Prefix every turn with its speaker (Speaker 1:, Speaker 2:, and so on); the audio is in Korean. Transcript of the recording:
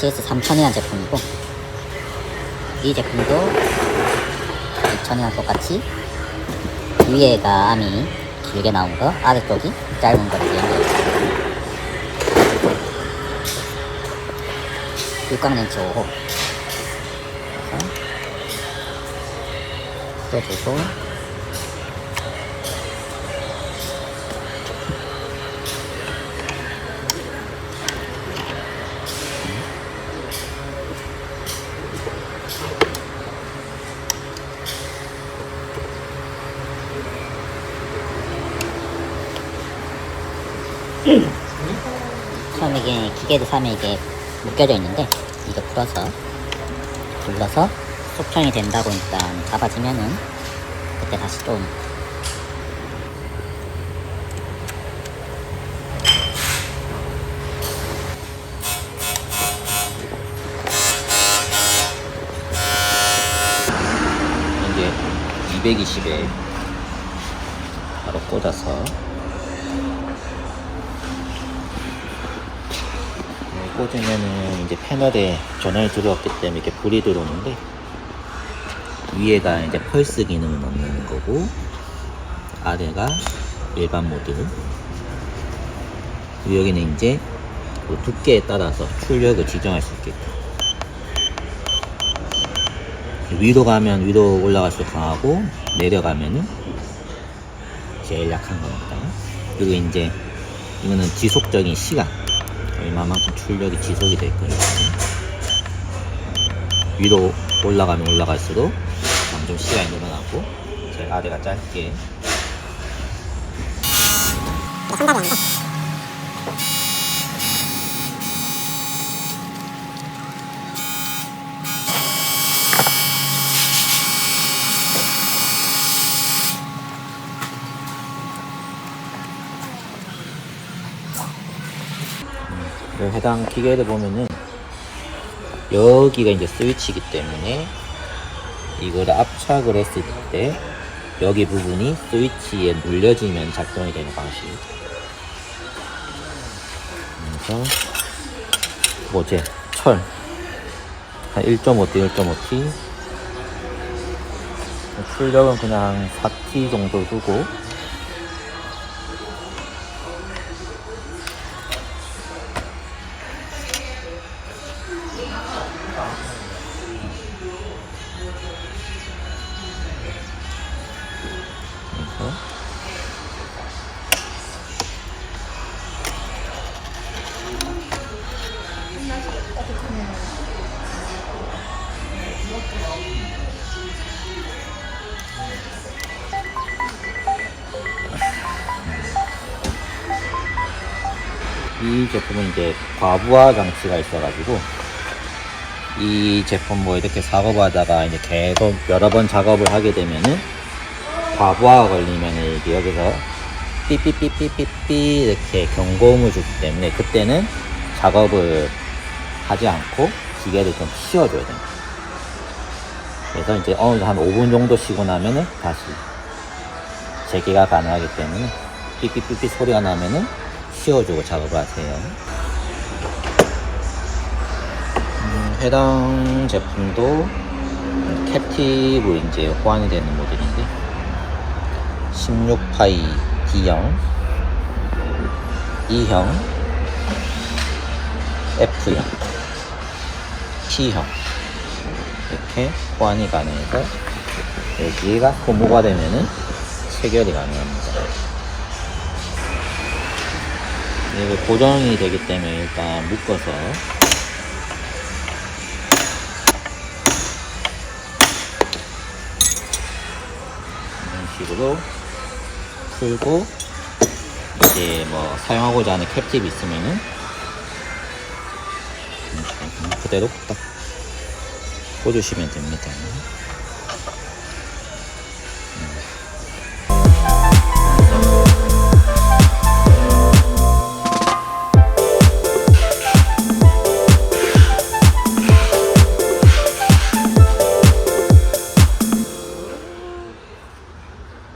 Speaker 1: TS 3000이라는 제품이고 이 제품도 2000이랑 똑같이 위에가 암이 길게 나온 거 아래쪽이 짧은 거를 연결해요. 육각렌치 5호. 그래서 또 주고 처음 이게 기계도 사면 이게 묶여져 있는데 이거 풀어서 불러서 속편이 된다고 일단 잡아지면은 그때 다시 좀
Speaker 2: 이제 220에 바로 꽂아서 꽂으면은 이제 패널에 전원이 들어왔기 때문에 이렇게 불이 들어오는데 위에가 이제 펄스 기능은 없는 거고 아래가 일반 모드 여기는 이제 그 두께에 따라서 출력을 지정할 수 있게끔. 위로 가면 위로 올라갈수록 강하고 내려가면은 제일 약한 겁니다. 그리고 이제 이거는 지속적인 시간 얼마만큼 출력이 지속이 될 거니까 위로 올라가면 올라갈수록 점점 시간이 늘어나고 제 아래가 짧게. 그 해당 기계를 보면은 여기가 이제 스위치이기 때문에 이거를 압착을 했을 때 여기 부분이 스위치에 눌려지면 작동이 되는 방식. 그래서 뭐지? 철. 한 1.5T, 1.5T. 출력은 그냥 4T 정도 두고 이 제품은 이제 과부하 장치가 있어가지고 이 제품 뭐 이렇게 작업하다가 이제 계속 여러 번 작업을 하게 되면은 과부하가 걸리면은 이게 여기서 삐삐삐삐삐삐 이렇게 경고음을 주기 때문에 그때는 작업을 하지 않고 기계를 좀 쉬어줘야 됩니다. 그래서 이제 어느 정도 한 5분 정도 쉬고 나면은 다시 재개가 가능하기 때문에 삐삐삐삐 소리가 나면은 쉬어주고 작업을 하세요. 음, 해당 제품도 캡티브 이제 호환이 되는 모델인데 16파이 D형, E형, F형, T형 이렇게 호환이 가능해서 여기가 소모가 되면은 체결이 가능합니다. 이거 고정이 되기 때문에 일단 묶어서 이런 식으로 풀고 이제 뭐 사용하고자 하는 캡팁이 있으면은 그대로 딱 꽂으시면 됩니다.